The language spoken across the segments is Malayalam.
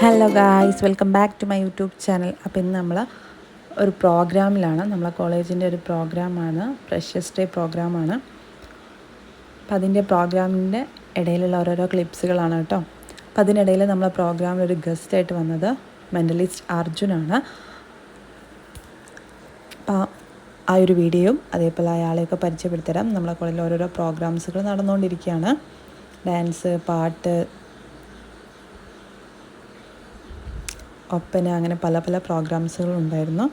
Hello guys welcome back to my YouTube channel അപ്പോൾ ഇന്ന് നമ്മൾ ഒരു പ്രോഗ്രാമിലാണ്. നമ്മളെ കോളേജിന്റെ ഒരു പ്രോഗ്രാമാണ്. ഫ്രഷസ് ഡേ പ്രോഗ്രാമാണ്. അപ്പം അതിന്റെ പ്രോഗ്രാമിന്റെ ഇടയിലുള്ള ഓരോരോ ക്ലിപ്സുകളാണ് കേട്ടോ. അപ്പം അതിനിടയിൽ നമ്മളെ പ്രോഗ്രാമിൽ ഒരു ഗസ്റ്റായിട്ട് വന്നത് മെന്റലിസ്റ്റ് അർജുനാണ്. അപ്പോൾ ആ ഒരു വീഡിയോയും അതേപോലെ അയാളെയൊക്കെ പരിചയപ്പെടുത്തരാം. നമ്മളെ കോളേജിൽ ഓരോരോ പ്രോഗ്രാംസുകൾ നടന്നുകൊണ്ടിരിക്കുകയാണ്. ഡാൻസ് പാട്ട് ഒപ്പന അങ്ങനെ പല പല പ്രോഗ്രാംസുകൾ ഉണ്ടായിരുന്നു.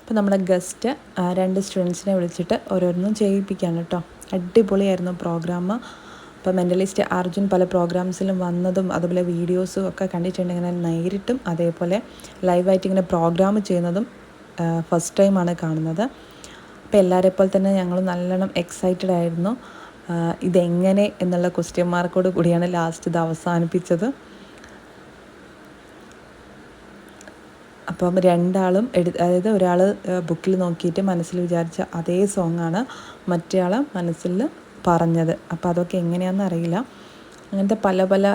അപ്പോൾ നമ്മുടെ ഗസ്റ്റ് രണ്ട് സ്റ്റുഡൻസിനെ വിളിച്ചിട്ട് ഓരോന്നും ചെയ്യിപ്പിക്കുകയാണ് കേട്ടോ. അടിപൊളിയായിരുന്നു പ്രോഗ്രാം. അപ്പോൾ മെന്റലിസ്റ്റ് അർജുൻ പല പ്രോഗ്രാംസിലും വന്നതും അതുപോലെ വീഡിയോസും ഒക്കെ കണ്ടിട്ടുണ്ട്. ഇങ്ങനെ നേരിട്ടും അതേപോലെ ലൈവായിട്ട് ഇങ്ങനെ പ്രോഗ്രാം ചെയ്യുന്നതും ഫസ്റ്റ് ടൈമാണ് കാണുന്നത്. അപ്പോൾ എല്ലാവരെ പോലെ തന്നെ ഞങ്ങൾ നല്ലോണം എക്സൈറ്റഡ് ആയിരുന്നു. ഇതെങ്ങനെ എന്നുള്ള ക്വസ്റ്റ്യൻ മാർക്കോട് കൂടിയാണ് ലാസ്റ്റ് ഇത് അവസാനിപ്പിച്ചത്. അപ്പം രണ്ടാളും എടു അതായത് ഒരാൾ ബുക്കിൽ നോക്കിയിട്ട് മനസ്സിൽ വിചാരിച്ച അതേ സോങ്ങാണ് മറ്റേ ആൾ മനസ്സിൽ പറഞ്ഞത്. അപ്പോൾ അതൊക്കെ എങ്ങനെയാണെന്ന് അറിയില്ല. അങ്ങനത്തെ പല പല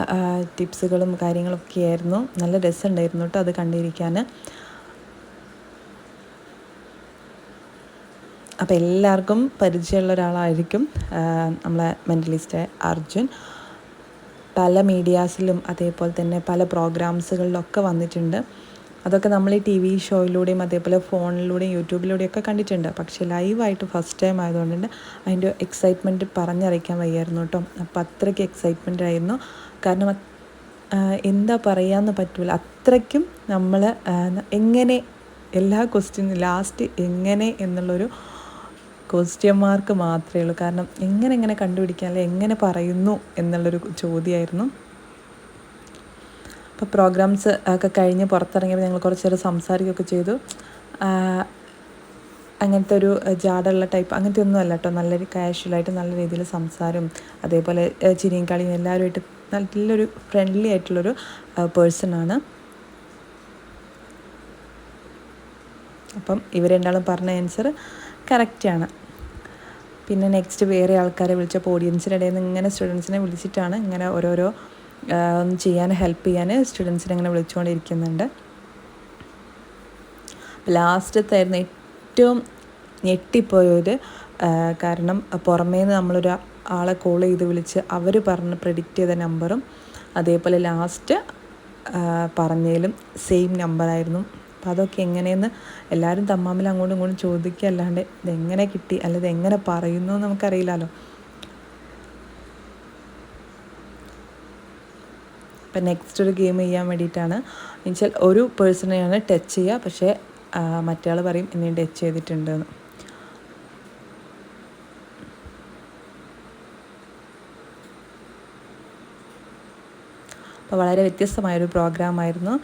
ടിപ്സുകളും കാര്യങ്ങളൊക്കെ ആയിരുന്നു. നല്ല രസമുണ്ടായിരുന്നു കേട്ടോ അത് കണ്ടിരിക്കാൻ അപ്പോൾ എല്ലാവർക്കും പരിചയമുള്ള ഒരാളായിരിക്കും നമ്മളെ മെന്റലിസ്റ്റ് അർജുൻ. പല മീഡിയാസിലും അതേപോലെ തന്നെ പല പ്രോഗ്രാംസുകളിലൊക്കെ വന്നിട്ടുണ്ട്. അതൊക്കെ നമ്മൾ ഈ ടി വി ഷോയിലൂടെയും അതേപോലെ ഫോണിലൂടെയും യൂട്യൂബിലൂടെയും ഒക്കെ കണ്ടിട്ടുണ്ട്. പക്ഷേ ലൈവായിട്ട് ഫസ്റ്റ് ടൈം ആയതുകൊണ്ട് തന്നെ അതിന്റെ എക്സൈറ്റ്മെന്റ് പറഞ്ഞറിയിക്കാൻ വയ്യായിരുന്നു കേട്ടോ. അപ്പോൾ അത്രയ്ക്ക് എക്സൈറ്റ്മെന്റ് ആയിരുന്നു. കാരണം എന്താ പറയാമെന്ന് പറ്റില്ല അത്രയ്ക്കും നമ്മൾ എങ്ങനെ എല്ലാ ക്വസ്റ്റ്യനും ലാസ്റ്റ് എങ്ങനെ എന്നുള്ളൊരു ക്വസ്റ്റ്യൻ മാർക്ക് മാത്രമേ ഉള്ളൂ. കാരണം എങ്ങനെ എങ്ങനെ കണ്ടുപിടിക്കാൻ അല്ലെ എങ്ങനെ പറയുന്നു എന്നുള്ളൊരു ചോദ്യമായിരുന്നു. അപ്പോൾ പ്രോഗ്രാംസ് ഒക്കെ കഴിഞ്ഞ് പുറത്തിറങ്ങിയപ്പോൾ ഞങ്ങൾ കുറച്ച് നേരം സംസാരിക്കുകയൊക്കെ ചെയ്തു. അങ്ങനത്തെ ഒരു ജാടുള്ള ടൈപ്പ് അങ്ങനത്തെ ഒന്നും അല്ല കേട്ടോ നല്ലൊരു കാഷ്വലായിട്ട് നല്ല രീതിയിൽ സംസാരം അതേപോലെ ചിരിയും കളിയും എല്ലാവരുമായിട്ട് നല്ലൊരു ഫ്രണ്ട്ലി ആയിട്ടുള്ളൊരു പേഴ്സണാണ് അപ്പം ഇവർ രണ്ടാളും പറഞ്ഞ ആൻസർ കറക്റ്റാണ് പിന്നെ നെക്സ്റ്റ് വേറെ ആൾക്കാരെ വിളിച്ചപ്പോൾ ഓഡിയൻസിന്റെ ഇടയിൽ നിന്ന് ഇങ്ങനെ സ്റ്റുഡൻസിനെ വിളിച്ചിട്ടാണ് ഇങ്ങനെ ഓരോരോ ഒന്ന് ചെയ്യാൻ ഹെൽപ്പ് ചെയ്യാൻ സ്റ്റുഡൻസിനെ അങ്ങനെ വിളിച്ചുകൊണ്ടിരിക്കുന്നുണ്ട്. ലാസ്റ്റത്തായിരുന്നു ഏറ്റവും ഞെട്ടിപ്പോയൊരു കാരണം പുറമേ നിന്ന് നമ്മളൊരു ആളെ കോൾ ചെയ്ത് വിളിച്ച് അവർ പറഞ്ഞ് പ്രെഡിക്റ്റ് ചെയ്ത നമ്പറും അതേപോലെ ലാസ്റ്റ് പറഞ്ഞതിലും സെയിം നമ്പറായിരുന്നു അപ്പോൾ അതൊക്കെ എങ്ങനെയെന്ന് എല്ലാവരും തമ്മാമിൽ അങ്ങോട്ടും ഇങ്ങോട്ടും ചോദിക്കുക അല്ലാണ്ട് ഇതെങ്ങനെ കിട്ടി അല്ല എങ്ങനെ പറയുന്നു നമുക്കറിയില്ലല്ലോ. ഇപ്പം നെക്സ്റ്റ് ഒരു ഗെയിം ചെയ്യാൻ വേണ്ടിയിട്ടാണ്. എന്നുവെച്ചാൽ ഒരു പേഴ്സണെയാണ് ടച്ച് ചെയ്യുക. പക്ഷേ മറ്റേ പറയും എന്നെ ടച്ച് ചെയ്തിട്ടുണ്ടെന്ന് അപ്പോൾ വളരെ വ്യത്യസ്തമായൊരു പ്രോഗ്രാമായിരുന്നു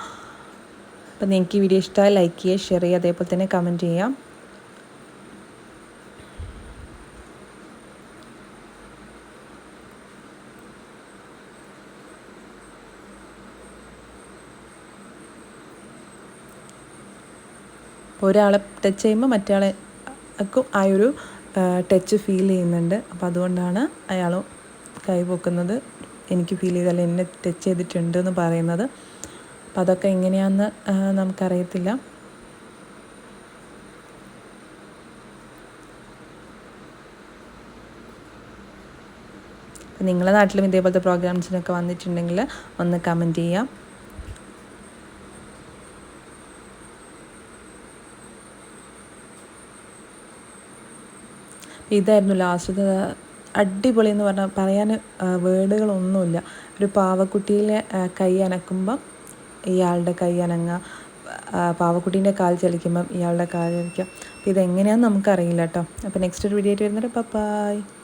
അപ്പോൾ നിങ്ങൾക്ക് ഈ വീഡിയോ ഇഷ്ടമായി ലൈക്ക് ചെയ്യുക ഷെയർ ചെയ്യുക അതേപോലെ തന്നെ കമന്റ് ചെയ്യാം അപ്പോൾ ഒരാളെ ടച്ച് ചെയ്യുമ്പോൾ മറ്റേ ആൾക്കും ആ ഒരു ടച്ച് ഫീൽ ചെയ്യുന്നുണ്ട്. അപ്പോൾ അതുകൊണ്ടാണ് അയാൾ കൈ പൊക്കുന്നത്. എനിക്ക് ഫീൽ ചെയ്താൽ എന്നെ ടച്ച് ചെയ്തിട്ടുണ്ട് എന്ന് പറയുന്നത്. അപ്പം അതൊക്കെ എങ്ങനെയാണെന്ന് നമുക്കറിയത്തില്ല. നിങ്ങളുടെ നാട്ടിലും ഇതേപോലത്തെ പ്രോഗ്രാംസിനൊക്കെ വന്നിട്ടുണ്ടെങ്കിൽ ഒന്ന് കമന്റ് ചെയ്യാം. ഇതായിരുന്നു ലാസ്റ്റ് അടിപൊളി എന്ന് പറഞ്ഞാൽ പറയാൻ വേർഡുകളൊന്നുമില്ല. ഒരു പാവക്കുട്ടിയിലെ കൈ അനക്കുമ്പം ഇയാളുടെ കൈ അനങ്ങുക പാവക്കുട്ടീന്റെ കാൽ ചലിക്കുമ്പം ഇയാളുടെ കാൽ ചലിക്കുക അപ്പോൾ ഇതെങ്ങനെയാണെന്ന് നമുക്കറിയില്ല കേട്ടോ അപ്പോൾ നെക്സ്റ്റ് ഒരു വീഡിയോ ആയിട്ട് വരുന്നത് ബൈ